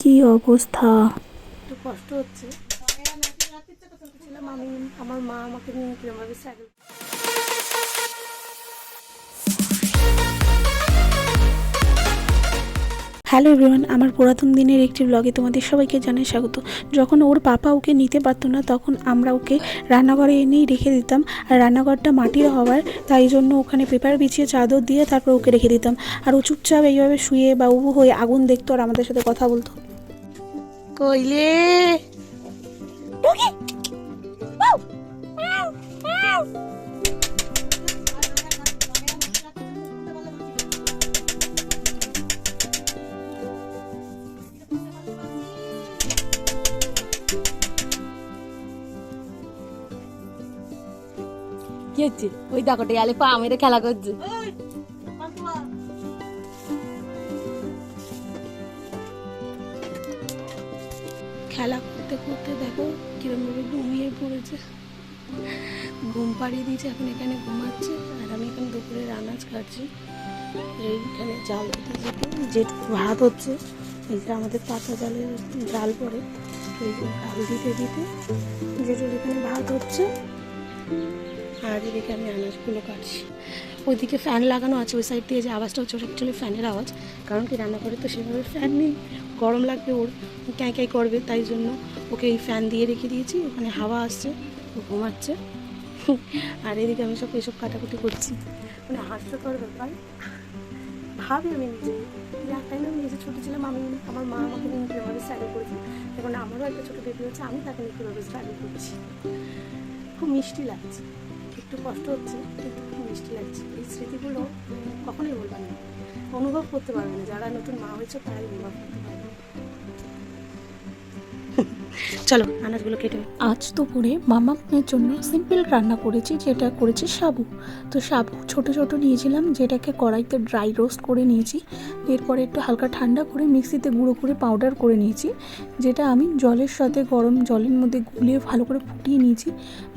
কি অবস্থা? কষ্ট হচ্ছে। আমি আমার মা আমাকে নিয়ে কিরমভাবে হ্যালো এভরিওয়ান আমার পুরাতন দিনের একটি ব্লগে তোমাদের সবাইকে জানাই স্বাগত। যখন ওর পাপা ওকে নিতে পারতো না তখন আমরা ওকে রান্নাঘরে এনেই রেখে দিতাম। আর রান্নাঘরটা মাটির হওয়ার তাই জন্য ওখানে পেপার বিছিয়ে চাদর দিয়ে তারপর ওকে রেখে দিতাম। আর ও চুপচাপ এইভাবে শুয়ে বা উবু হয়ে আগুন দেখতো আর আমাদের সাথে কথা বলতো। কইলে? কি হচ্ছে? ওই দেখো টেয়ালে পা মেরে খেলা করছে। খেলা করতে করতে দেখো কিরমভাবে ঘুমিয়ে পড়েছে। ঘুম পাড়িয়ে দিয়েছে, এখন এখানে ঘুমাচ্ছে। আর আমি এখানে দুপুরে রান্নাজ কাটছি। এইখানে জাল দিতে যেতে যেটুকু ভাত হচ্ছে এই যে আমাদের পাতা জালের জাল পড়ে। এই যে জাল দিতে দিতে যেটুকু এখানে ভাত হচ্ছে, আর এদিকে আমি আনাজগুলো কাটছি। ওইদিকে ফ্যান লাগানো আছে, ওই সাইড দিয়ে যে আওয়াজটা হচ্ছে, ওটা অ্যাকচুয়ালি ফ্যানের আওয়াজ। কারণ কি রান্না করে তো সেভাবে ফ্যান নেই। গরম লাগবে ওর। ক্যাঁ ক্যাঁ করবে, তাই জন্য ওকে এই ফ্যান দিয়ে রেখে দিয়েছি। ওখানে হাওয়া আসছে, ও ঘুমাচ্ছে। আর এদিকে আমি সব এসব কাটাকুটি করছি। মানে হাস্যকর ব্যাপার। ভাবি আমি নিজে। টাইমে আমি নিজে ছোটো ছিলাম, আমি আমার মা আমাকে নিয়ে কীভাবে স্ট্রাগল করেছি। এখন আমারও একটা ছোটো বেবি হচ্ছে, আমি তাকে নিয়ে কীভাবে স্ট্রাগল করছি। খুব মিষ্টি লাগছে। একটু কষ্ট হচ্ছে, কিন্তু খুব মিষ্টি লাগছে। এই স্মৃতিগুলো কখনোই বলবেন না। অনুভব করতে পারবে না। যারা নতুন মা হয়েছে, তারাই অনুভব করতে চলো, আনাজগুলো কেটে আজ দুপুরে মামামের জন্য সিম্পল রান্না করেছি, যেটা করেছি সাবু। তো সাবু ছোট ছোট নিয়েছিলাম, যেটাকে কড়াইতে ড্রাই রোস্ট করে নিয়েছি। এরপরে একটু হালকা ঠান্ডা করে মিক্সিতে গুঁড়ো করে পাউডার করে নিয়েছি, যেটা আমি জলের সাথে গরম জলের মধ্যে গুলিয়ে ভালো করে ফুটিয়ে নিয়েছি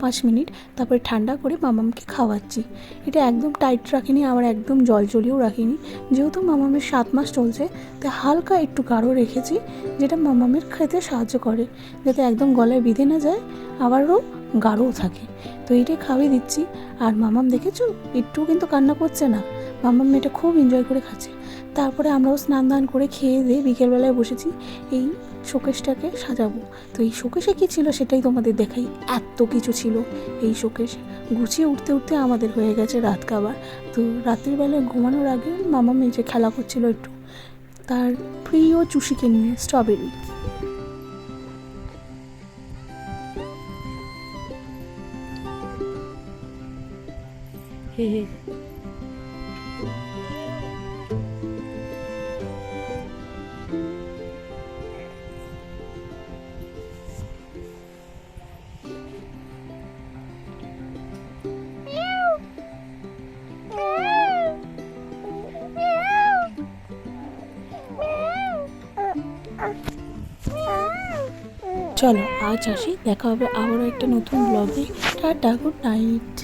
পাঁচ মিনিট। তারপরে ঠান্ডা করে মামামকে খাওয়াচ্ছি। এটা একদম টাইট রাখিনি, আবার একদম জল জলিয়েও রাখিনি। যেহেতু মামামের সাত মাস চলছে, তাই হালকা একটু গাঢ় রেখেছি, যেটা মামামের খেতে সাহায্য করে। যাতে একদম গলায় বিঁধে না যায়, আবারও গাঢ়ও থাকে। তো এইটাই খাওয়িয়ে দিচ্ছি। আর মামাম দেখেছ? একটু কিন্তু কান্না করছে না। মামাম এটা খুব এনজয় করে খাচ্ছে। তারপরে আমরাও স্নান দান করে খেয়ে দিয়ে বিকেলবেলায় বসেছি। এই শোকেসটাকে সাজাবো। তো এই শোকেসে কী ছিল সেটাই তোমাদের দেখাই। এত কিছু ছিল এই শোকেস গুছিয়ে উঠতে উঠতে আমাদের হয়ে গেছে রাত খাবার। তো রাত্রিবেলায় ঘুমানোর আগে মামা মেজে খেলা করছিল একটু। তার প্রিয় চুষিকে নিয়ে স্ট্রবেরি চলো আজ আসি দেখা হবে আবারও একটা নতুন ব্লগে টাটা গুড নাইট